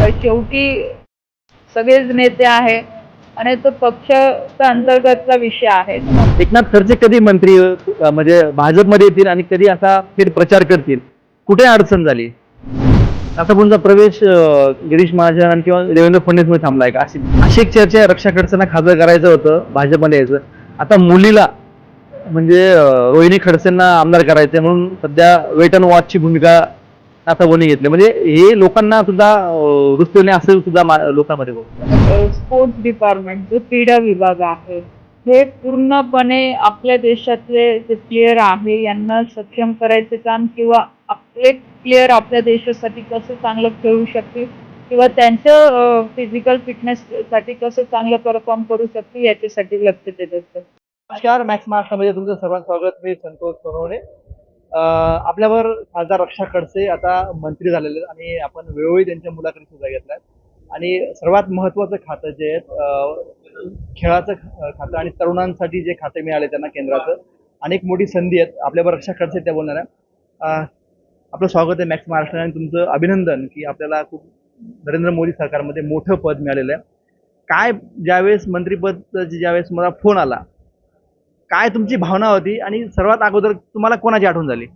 शेवटी सगळेच नेते आहे आणि तो पक्षाचा अंतर्गतचा विषय आहे. एकनाथ खडसे कधी मंत्री म्हणजे भाजपमध्ये येतील आणि कधी असा फिर प्रचार करतील? कुठे अडचण झाली? आता तुमचा प्रवेश गिरीश महाजन किंवा देवेंद्र फडणवीसमध्ये थांबलाय का? अशी अशी एक चर्चा रक्षा खडसेंना खासदार करायचं होतं भाजपमध्ये यायचं. आता मुलीला म्हणजे रोहिणी खडसेंना आमदार करायचे म्हणून सध्या वेट अँड वॉचची भूमिका आता बोनी घेतली म्हणजे हे लोकांना सुद्धा रुचले असं सुद्धा लोकांमध्ये. स्पोर्ट्स डिपार्टमेंट जो क्रीडा विभाग आहे हे पूर्णपणे आपल्या देशातले जे प्लेयर आहे यांना सक्षम करायचे काम किंवा आपले प्लेयर आपल्या देशासाठी कसं चांगलं खेळू शकतील किंवा त्यांचं फिजिकल फिटनेससाठी कसं चांगलं परफॉर्म करू शकतील याच्यासाठी लक्ष देत असतं. नमस्कार मॅक्स महाराष्ट्रामध्ये तुमचं सर्वांचं स्वागत. मी संतोष सोनवणे. आपल्यावर खासदार रक्षा खडसे आता मंत्री झालेले आहेत आणि आपण वेळोवेळी त्यांच्या मुलाखती सुद्धा घेतल्या आणि सर्वात महत्त्वाचं खातं जे आहे खेळाचं खातं आणि तरुणांसाठी जे खाते मिळाले त्यांना केंद्राचं अनेक मोठी संधी आहेत. आपल्यावर रक्षा खडसे त्या बोलणार आहे आपलं स्वागत आहे मॅक्स महाराष्ट्र आणि तुमचं अभिनंदन की आपल्याला खूप नरेंद्र मोदी सरकारमध्ये मोठं पद मिळालेलं आहे. काय ज्यावेळेस मंत्रीपद ज्यावेळेस मला फोन आला काय तुमची भावना होती आणि सर्वात अगोदर तुम्हाला कोणाची आठवण झाली?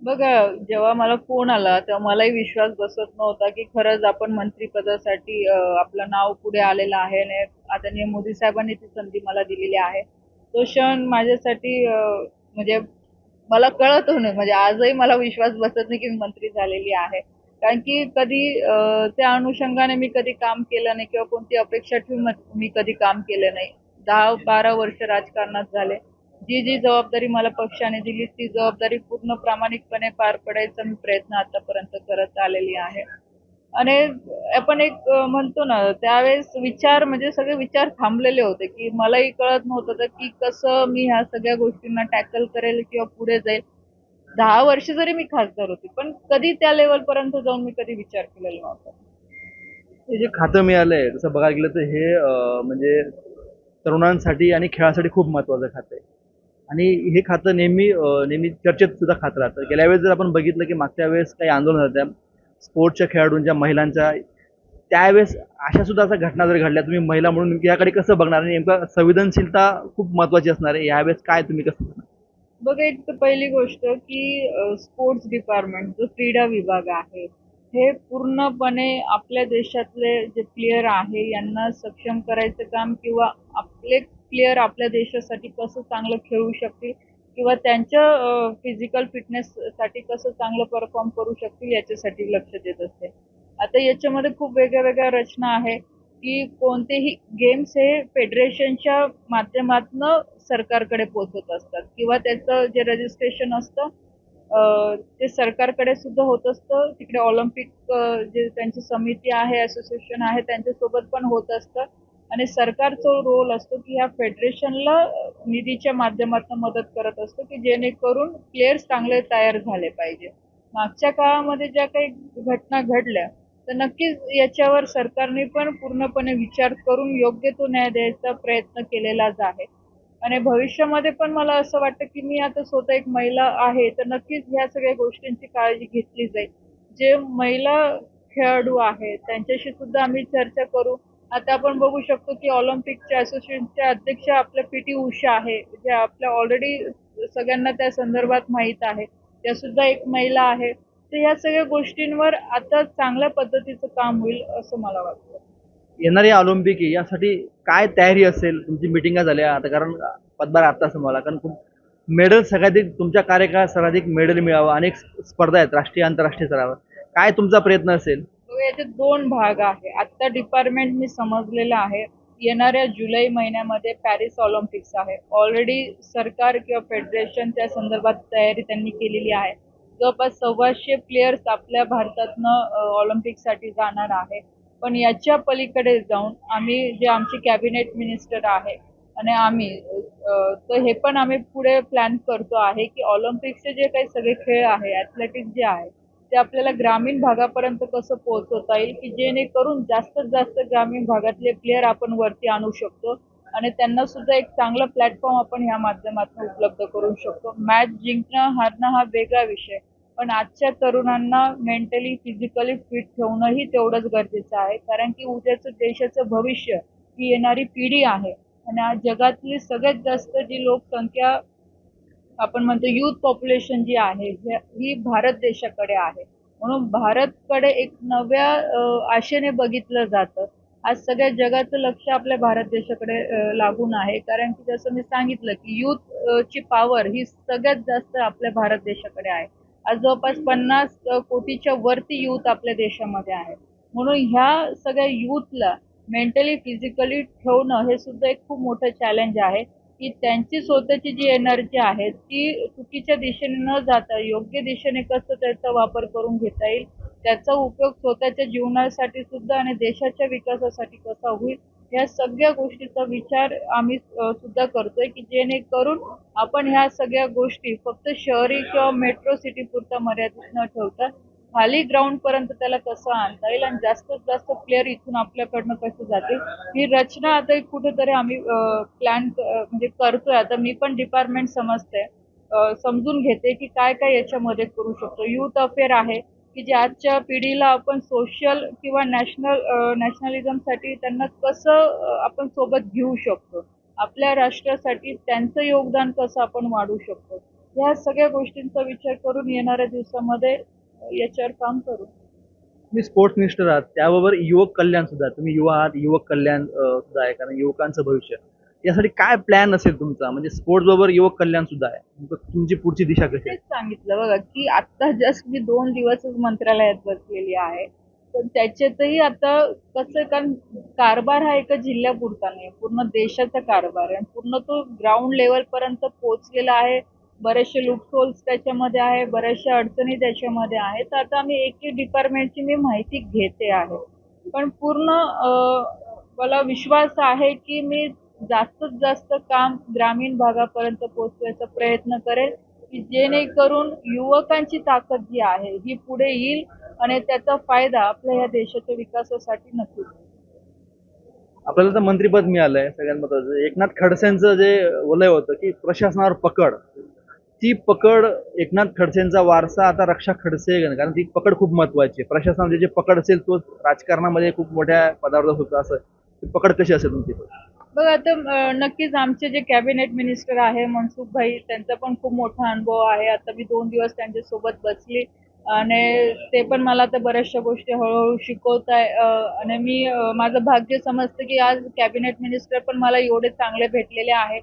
बघा जेव्हा मला फोन आला तेव्हा मलाही विश्वास बसत नव्हता की खरंच आपण मंत्रीपदासाठी आपलं नाव पुढे आलेलं आहे आणि आदरणीय मोदी साहेबांनी ती संधी मला दिलेली आहे. तो क्षण माझ्यासाठी म्हणजे मला कळत होणं म्हणजे आजही मला विश्वास बसत नाही की मी मंत्री झालेली आहे. कारण की कधी त्या अनुषंगाने मी कधी काम केलं नाही किंवा कोणती अपेक्षा ठेवून मी कधी काम केलं नाही. दहा बारा वर्ष राजकारणात झाले. जी जी जबाबदारी मला पक्षाने दिली ती जबाबदारी पूर्ण प्रामाणिकपणे पार पडायचा मी प्रयत्न आतापर्यंत करत आलेली आहे. आणि आपण एक म्हणतो ना त्यावेळेस विचार म्हणजे सगळे विचार थांबलेले होते की मलाही कळत नव्हतं तर की कसं मी ह्या सगळ्या गोष्टींना टॅकल करेल किंवा पुढे जाईल. दहा वर्ष जरी मी खासदार होती पण कधी त्या लेवल पर्यंत जाऊन मी कधी विचार केलेला नव्हता. हे जे खातं मिळालंय तसं बघायला गेलं तर हे म्हणजे तरुणांसाठी आणि खेळासाठी खूप महत्त्वाचं खातं आहे आणि हे खातं नेहमी नेहमी चर्चेत सुद्धा खात राहतं गेल्या वेळेस जर आपण बघितलं की मागच्या वेळेस काही आंदोलन होत्या स्पोर्ट्सच्या खेळाडूंच्या महिलांच्या त्यावेळेस अशा सुद्धा अशा घटना जर घडल्या तुम्ही महिला म्हणून याकडे कसं बघणार आणि नेमकं संवेदनशीलता खूप महत्वाची असणार आहे यावेळेस काय तुम्ही कसं बघणार? बघा एक तर पहिली गोष्ट की स्पोर्ट्स डिपार्टमेंट जो क्रीडा विभाग आहे हे पूर्णपणे आपल्या देशातले जे प्लेयर आहे यांना सक्षम करायचं काम किंवा आपले प्लेयर आपल्या देशासाठी कसं चांगलं खेळू शकतील किंवा त्यांच्या फिजिकल फिटनेससाठी कसं चांगलं परफॉर्म करू शकतील याच्यासाठी लक्ष देत असते. आता याच्यामध्ये खूप वेगळ्या वेगळ्या रचना आहे की कोणतेही गेम्स हे फेडरेशनच्या माध्यमातून सरकारकडे पोहोचत असतात किंवा त्याचं जे रजिस्ट्रेशन असतं ते सरकारकडे सुद्धा होत असतं तिकडे ऑलिम्पिक जे त्यांची समिती आहे असोसिएशन आहे त्यांच्यासोबत पण होत असतं. आणि सरकारचा रोल असतो की ह्या फेडरेशनला निधीच्या माध्यमातून मदत करत असतो की जेणेकरून प्लेयर्स चांगले तयार झाले पाहिजे. मागच्या काळामध्ये ज्या काही घटना घडल्या तर नक्कीच याच्यावर सरकारने पण पूर्णपणे विचार करून योग्य तो न्याय द्यायचा प्रयत्न केलेलाच आहे. आणि भविष्यामध्ये पण मला असं वाटतं की मी आता स्वतः एक महिला आहे तर नक्कीच ह्या सगळ्या गोष्टींची काळजी घेतली जाईल. जे महिला खेळाडू आहेत त्यांच्याशी सुद्धा आम्ही चर्चा करू. आता आपण बघू शकतो की ऑलिम्पिकच्या असोसिएशनच्या अध्यक्ष आपल्या पी टी उषा आहे जे आपल्या ऑलरेडी सगळ्यांना त्या संदर्भात माहीत आहे. त्या सुद्धा एक महिला आहे. तर ह्या सगळ्या गोष्टींवर आता चांगल्या पद्धतीचं काम होईल असं मला वाटतं. येणारी ऑलिम्पिक यासाठी काय तयारी असेल? तुमची मिटिंगा झाल्या? आता कारण पदभार आता मला कारण खूप मेडल सगळ्याधिक तुमच्या कार्यकाळात सर्वाधिक मेडल मिळावं. अनेक स्पर्धा आहेत राष्ट्रीय आंतरराष्ट्रीय स्तरावर. काय तुमचा प्रयत्न असेल? याचे दोन भाग आहे. आता डिपार्टमेंट मी समजलेलं आहे. येणाऱ्या जुलै महिन्यामध्ये पॅरिस ऑलिम्पिक्स आहे. ऑलरेडी सरकार किंवा फेडरेशन त्या संदर्भात तयारी त्यांनी केलेली आहे. जवळपास सव्वाशे प्लेयर्स आपल्या भारतातनं ऑलिम्पिकसाठी जाणार आहे. पण याच्या पलीकडे जाऊन आम्ही जे आमचे कॅबिनेट मिनिस्टर आहे आणि आम्ही तर हे पण आम्ही पुढे प्लॅन करतो आहे की ऑलिम्पिकचे जे काही सगळे खेळ आहे ॲथलेटिक्स जे आहे ते आपल्याला ग्रामीण भागापर्यंत कसं पोहोचवता येईल की जेणेकरून जास्तीत जास्त ग्रामीण भागातले प्लेयर आपण वरती आणू शकतो आणि त्यांना सुद्धा एक चांगला प्लॅटफॉर्म आपण ह्या माध्यमातून उपलब्ध करू शकतो. मॅच जिंकणं हारणं हा वेगळा विषय. पण आजच्या तरुणांना मेंटली फिजिकली फिट ठेवणंही तेवढंच गरजेचं आहे. कारण की उद्याचं देशाचं भविष्य ही येणारी पिढी आहे. आणि आज जगातली सगळ्यात जास्त जी लोकसंख्या आपण म्हणतो युथ पॉप्युलेशन जी आहे ही भारत देशाकडे आहे. म्हणून भारतकडे एक नव्या आशेने बघितलं जातं. आज सगळ्या जगाचं लक्ष आपल्या भारत देशाकडे लागून आहे. कारण की जसं मी सांगितलं की यूथ ची पॉवर ही सगळ्यात जास्त आपल्या भारत देशाकडे आहे. आज जवळपास पन्नास कोटीच्या वरती युथ आपल्या देशामध्ये आहे म्हणून ह्या सगळ्या युथला मेंटली फिजिकली ठेवणं हे सुद्धा एक खूप मोठं चॅलेंज आहे. की त्यांची स्वतःची जी एनर्जी आहे ती चुकीच्या दिशेने न जाता योग्य दिशेने कसं त्याचा वापर करून घेता येईल त्याचा उपयोग स्वतःच्या जीवनासाठी सुद्धा आणि देशाच्या विकासासाठी कसा होईल या सगळ्या गोष्टीचा विचार आम्ही सुद्धा करतोय की जेणेकरून आपण ह्या सगळ्या गोष्टी फक्त शहरी किंवा मेट्रो सिटी पुरता मर्यादित न ठेवता खाली ग्राउंड पर्यंत त्याला कसं आणता येईल आणि जास्तीत जास्त प्लेअर इथून आपल्याकडनं कसे जातील ही रचना आता कुठेतरी आम्ही प्लॅन म्हणजे करतोय. आता मी पण डिपार्टमेंट समजते. समजून घेते की काय काय याच्यामध्ये करू शकतो. युथ अफेअर आहे. की जे आजच्या पिढीला आपण सोशल किंवा नॅशनल नॅशनलिझमसाठी त्यांना कसं आपण सोबत घेऊ शकतो? आपल्या राष्ट्रासाठी त्यांचं योगदान कसं आपण वाढू शकतो? ह्या सगळ्या गोष्टींचा विचार करून येणाऱ्या दिवसामध्ये याच्यावर काम करू. तुम्ही स्पोर्ट्स मिनिस्टर आहात. त्याबरोबर युवक कल्याण सुद्धा. तुम्ही युवा आहात. युवक कल्याण सुद्धा आहे. कारण युवकांचं भविष्य. यासाठी काय प्लॅन असेल तुमचा? म्हणजे स्पोर्ट्स बरोबर युवक कल्याण सुद्धा आहे. तुमची पुढची दिशा कशी आहे? सांगितलं बघा की आता जस्ट मी दोन दिवस मंत्रालयात बसलेली आहे. पण त्याच्यातही आता कसं आहे, कारण कारभार हा एका जिल्ह्यापुरता नाही पूर्ण देशाचा कारभार आहे. आणि पूर्ण तो ग्राउंड लेवल पर्यंत पोहोचलेला आहे. बरेचसे लुकहोल्स त्याच्यामध्ये आहे बऱ्याचशा अडचणी त्याच्यामध्ये आहेत. तर आता आम्ही एक एक डिपार्टमेंटची मी माहिती घेते आहे. पण पूर्ण मला विश्वास आहे की मी जास्तीत जास्त काम ग्रामीण भागापर्यंत पोहोचवायचा प्रयत्न करेल की जेणेकरून युवकांची ताकद जी आहे ही पुढे येईल आणि त्याचा फायदा आपल्या या देशाच्या विकासासाठी नक्कीच आपल्याला तर मंत्रीपद मिळालंय सगळ्यात महत्वाचं एकनाथ खडसेंचं जे वलय होतं की प्रशासनावर पकड ती पकड एकनाथ खडसेंचा वारसा आता रक्षा खडसे कारण ती पकड खूप महत्वाची आहे. प्रशासनामध्ये म्हणजे जे पकड असेल तो राजकारणामध्ये खूप मोठ्या पदावर जाऊ असं. पकड कशी असेल तुमची? बघ आता नक्कीच आमचे जे कॅबिनेट मिनिस्टर आहे मनसुख भाई त्यांचा पण खूप मोठा अनुभव आहे. आता मी दोन दिवस त्यांच्यासोबत बसली आणि ते पण मला आता बऱ्याचशा गोष्टी हळूहळू शिकवत आहे आणि मी माझं भाग्य समजतं की आज कॅबिनेट मिनिस्टर पण मला एवढे चांगले भेटलेले आहे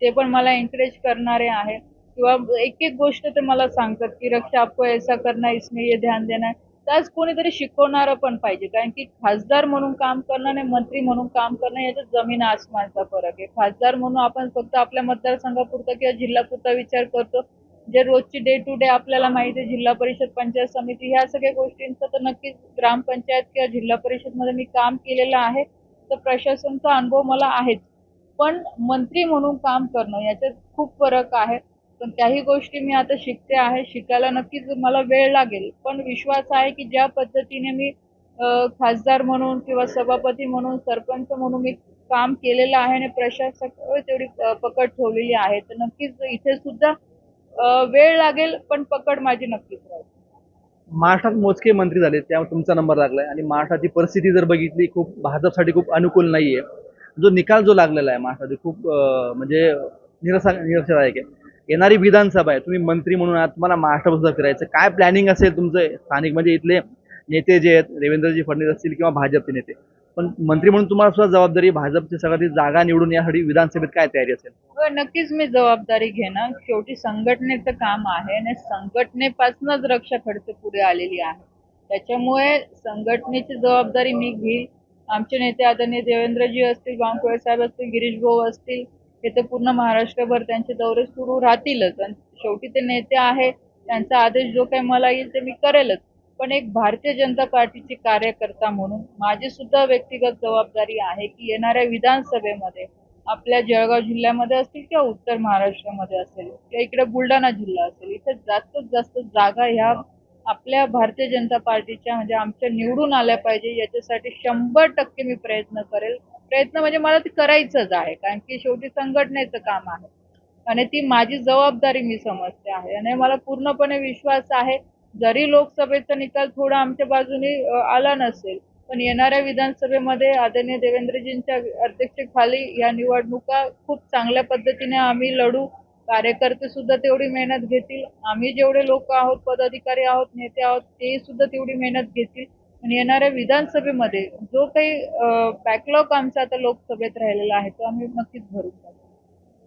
ते पण मला एनकरेज करणारे आहे किंवा एक एक गोष्ट ते मला सांगतात की रक्षा आपको ऐसा करना इसमें ये ध्यान देना त्याच कोणीतरी शिकवणारं पण पाहिजे. कारण की खासदार म्हणून काम करणं आणि मंत्री म्हणून काम करणं याच्यात जमीन आसमानचा फरक आहे. खासदार म्हणून आपण फक्त आपल्या मतदारसंघापुरता किंवा जिल्हापुरता विचार करतो. जे रोजची डे टू डे आपल्याला माहिती आहे जिल्हा परिषद पंचायत समिती ह्या सगळ्या गोष्टींचं तर नक्कीच ग्रामपंचायत किंवा जिल्हा परिषदमध्ये मी काम केलेलं आहे. तर प्रशासनचा अनुभव मला आहेच. पण मंत्री म्हणून काम करणं याच्यात खूप फरक आहे. पण त्याही गोष्टी मी आता शिकते आहे शिकायला नक्कीच मला वेळ लागेल. पण विश्वास आहे की ज्या पद्धतीने मी खासदार म्हणून किंवा सभापती म्हणून सरपंच म्हणून मी काम केलेलं आहे आणि प्रशासक तेवढी पकड ठेवलेली आहे तर नक्कीच इथे सुद्धा वेळ लागेल पण पकड माझी नक्कीच राहील. महाराष्ट्रात मोजके मंत्री झाले त्यामुळे तुमचा नंबर लागलाय. आणि महाराष्ट्राची परिस्थिती जर बघितली खूप भाजपसाठी खूप अनुकूल नाहीये. जो निकाल जो लागलेला आहे महाराष्ट्राची खूप म्हणजे निरसा निरसदायक आहे येणारी विधानसभा आहे. तुम्ही मंत्री म्हणून आहात तुम्हाला महाराष्ट्रापासून फिरायचं काय प्लॅनिंग असेल तुमचं? स्थानिक म्हणजे इथले नेते जे आहेत देवेंद्रजी फडणवीस असतील किंवा भाजपचे नेते. पण मंत्री म्हणून तुम्हाला सुद्धा जबाबदारी भाजपची सगळ्यात जागा निवडून यासाठी विधानसभेत काय तयारी असेल? हो, नक्कीच मी जबाबदारी घेणार. शेवटी संघटनेचं काम आहे आणि संघटनेपासूनच रक्षा खडसे पुढे आलेली आहे. त्याच्यामुळे संघटनेची जबाबदारी मी घेईल. आमचे नेते आदरणीय देवेंद्रजी असतील बावनकुळे साहेब असतील गिरीश भाऊ असतील हे तर पूर्ण महाराष्ट्रभर त्यांचे दौरे सुरू राहतीलच. आणि शेवटी ते नेते आहे त्यांचा आदेश जो काही मला येईल ते मी करेलच. पण एक भारतीय जनता पार्टीचे कार्यकर्ता म्हणून माझी सुद्धा व्यक्तिगत जबाबदारी आहे की येणाऱ्या विधानसभेमध्ये आपल्या जळगाव जिल्ह्यामध्ये असतील किंवा उत्तर महाराष्ट्रामध्ये असेल किंवा इकडे बुलढाणा जिल्हा असेल इथे जास्तीत जास्त जागा ह्या आपल्या भारतीय जनता पार्टीच्या म्हणजे आमच्या निवडून आल्या पाहिजे याच्यासाठी शंभर टक्के मी प्रयत्न करेल. प्रयत्न म्हणजे मला ते करायचंच आहे कारण की शेवटी संघटनेचं काम आहे. आणि ती माझी जबाबदारी मी समजते आहे. आणि मला पूर्णपणे विश्वास आहे जरी लोकसभेचा निकाल थोडा आमच्या बाजूने आला नसेल पण येणाऱ्या विधानसभेमध्ये आदरणीय देवेंद्रजींच्या अध्यक्षतेखाली या निवडणुका खूप चांगल्या पद्धतीने आम्ही लढू. कार्यकर्ते सुद्धा तेवढी मेहनत घेतील. आम्ही जेवढे लोक आहोत पदाधिकारी आहोत नेते आहोत ते सुद्धा तेवढी मेहनत घेतील. आणि येणाऱ्या विधानसभेमध्ये जो काही बॅकलॉग आमचा आता लोकसभेत राहिलेला आहे तो आम्ही नक्कीच भरून.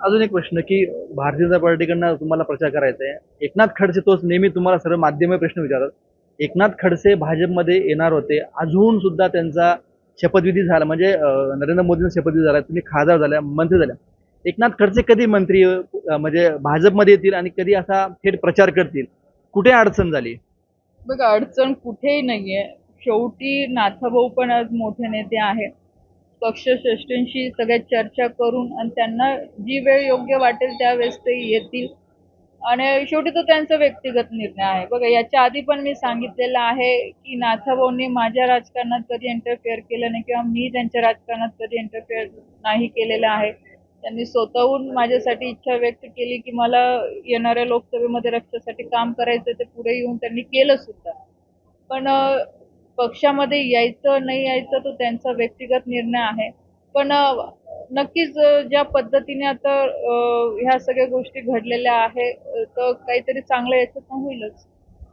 अजून एक प्रश्न की भारतीय जनता पार्टीकडनं तुम्हाला प्रचार करायचा आहे. एकनाथ खडसे तोच नेहमी तुम्हाला सर्व माध्यम प्रश्न विचारतात. एकनाथ खडसे भाजपमध्ये येणार होते. अजून सुद्धा त्यांचा शपथविधी झाला म्हणजे नरेंद्र मोदींचा शपथविधी झाला तुम्ही खासदार झाल्या मंत्री झाल्या. एकनाथ खडसे कधी मंत्री म्हणजे भाजपमध्ये येतील आणि कधी असा थेट प्रचार करतील? कुठे अडचण झाली? बघा अडचण कुठेही नाहीये. शेवटी नाथाभाऊ पण आज मोठे नेते आहेत. पक्षश्रेष्ठींशी सगळ्यात चर्चा करून आणि त्यांना जी वेळ योग्य वाटेल त्यावेळेस ते येतील. आणि शेवटी तो त्यांचा व्यक्तिगत निर्णय आहे. बघा याच्या आधी पण मी सांगितलेलं आहे की नाथाभाऊंनी माझ्या राजकारणात कधी इंटरफेअर केलं नाही किंवा मी त्यांच्या राजकारणात कधी इंटरफेअर नाही केलेलं आहे. त्यांनी स्वतःहून माझ्यासाठी इच्छा व्यक्त केली की मला येणाऱ्या लोकसभेमध्ये रक्षासाठी काम करायचं ते पुढे येऊन त्यांनी केलं सुद्धा. पण पक्षामध्ये यायचं नाही यायचं तो त्यांचा व्यक्तिगत निर्णय आहे. पण नक्कीच ज्या पद्धतीने आता ह्या सगळ्या गोष्टी घडलेल्या आहे तर काहीतरी चांगलं याच्यातनं होईलच.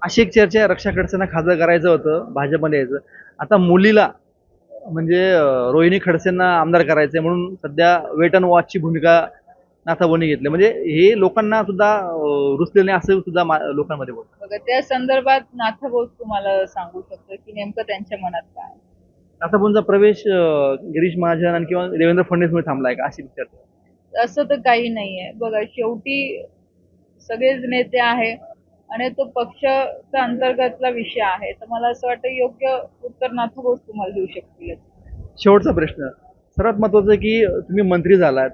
अशी एक चर्चा आहे रक्षा खडसेंना खासदार करायचं होतं भाजपमध्ये यायचं. आता मुलीला म्हणजे रोहिणी खडसेंना आमदार करायचंय म्हणून सध्या वेट अँड वॉचची भूमिका नाथाबोनी घेतली. म्हणजे हे लोकांना सुद्धा रुचलेलं नाही असं सुद्धा लोकांमध्ये बोलतात. बघा त्या संदर्भात नाथाभाऊ तुम्हाला सांगू शकतो की नेमकं त्यांच्या मनात काय. नाथाबोंचा प्रवेश गिरीश महाजन आणि किंवा देवेंद्र फडणवीसमुळे थांबलाय का? अशी चर्चा असं तर काही नाहीये बघा शेवटी सगळेच नेते आहे आणि तो पक्षाचा अंतर्गतला विषय आहे. तर मला असं वाटतं योग्य उत्तर नाथाभाऊच तुम्हाला देऊ शकतील. शेवटचा प्रश्न. सर्वात महत्वाचं की तुम्ही मंत्री झालात.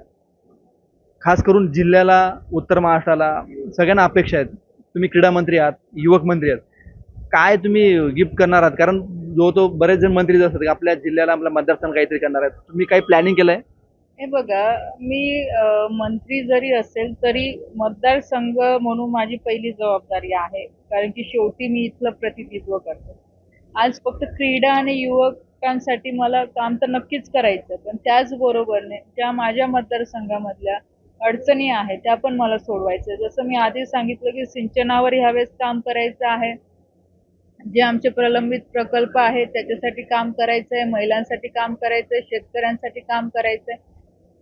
खास करून जिल्ह्याला उत्तर महाराष्ट्राला सगळ्यांना अपेक्षा आहेत. तुम्ही क्रीडा मंत्री आहात युवक मंत्री आहात. काय तुम्ही गिफ्ट करणार आहात? कारण जो तो बरेच जण मंत्री असतात की आपल्या जिल्ह्याला आपल्या मतदारसंघ काहीतरी करणार आहेत. तुम्ही काही प्लॅनिंग केलंय? हे बघा मी मंत्री जरी असेल तरी मतदारसंघ म्हणून माझी पहिली जबाबदारी आहे. कारण की शेवटी मी इथलं प्रतिनिधित्व करते. आज फक्त क्रीडा आणि युवकांसाठी मला काम तर नक्कीच करायचं पण त्याचबरोबरने ज्या माझ्या मतदारसंघामधल्या अडचणी आहेत त्या पण मला सोडवायच्या जसं मी आधी सांगितलं की सिंचनावर ह्यावेळेस काम करायचं आहे. जे आमचे प्रलंबित प्रकल्प आहेत त्याच्यासाठी काम करायचं आहे महिलांसाठी काम करायचं आहे शेतकऱ्यांसाठी काम करायचं आहे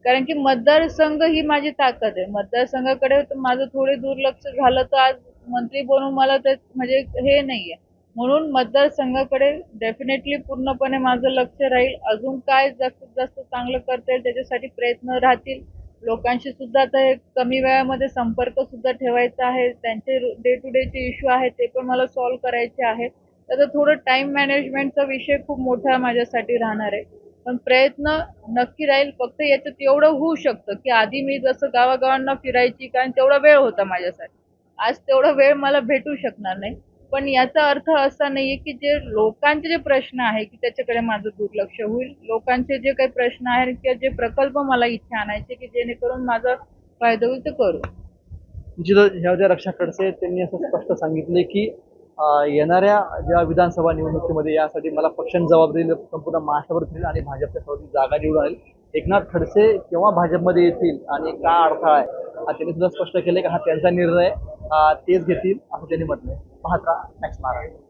कारण की मतदारसंघ ही माझी ताकद आहे. मतदारसंघाकडे माझं थोडे दुर्लक्ष झालं तर आज मंत्री बनून मला ते म्हणजे हे नाही आहे म्हणून मतदारसंघाकडे डेफिनेटली पूर्णपणे माझं लक्ष राहील. अजून काय जास्तीत जास्त चांगलं करता येईल त्याच्यासाठी प्रयत्न राहतील. लोकांशी सुद्धा आता हे कमी वेळामध्ये संपर्क सुद्धा ठेवायचा आहे. त्यांचे डे टू डेचे इश्यू आहेत ते पण मला सॉल्व करायचे आहे तर थोडं टाइम मॅनेजमेंटचा विषय खूप मोठा माझ्यासाठी राहणार आहे. पण प्रयत्न नक्की राहील फक्त याच्यात एवढं होऊ शकतं की आधी मी जसं गावागावांना फिरायची कारण तेवढा वेळ होता माझ्यासाठी. आज तेवढा वेळ मला भेटू शकणार नाही. पण याचा अर्थ असा नाहीये की जे लोकांचे जे प्रश्न आहे की त्याच्याकडे माझं दुर्लक्ष होईल. लोकांचे जे काही प्रश्न आहेत किंवा जे प्रकल्प मला इथे आणायचे की जेणेकरून माझा फायदा होईल ते करू. निश्चितच ज्या रक्षा खडसे त्यांनी असं स्पष्ट सांगितले की येणाऱ्या ज्या विधानसभा निवडणुकीमध्ये यासाठी मला पक्षाने जबाबदारी संपूर्ण महाराष्ट्रावर दिली आणि भाजपच्या सवती जागा निवडून आणेल. एकनाथ खडसे केव्हा भाजपमध्ये येतील आणि का अडथळा आहे? त्यांनी सुद्धा स्पष्ट केले की हा त्यांचा निर्णय तेच घेतील असं त्यांनी म्हटलंय. पाहत राहा मॅक्स महाराष्ट्र.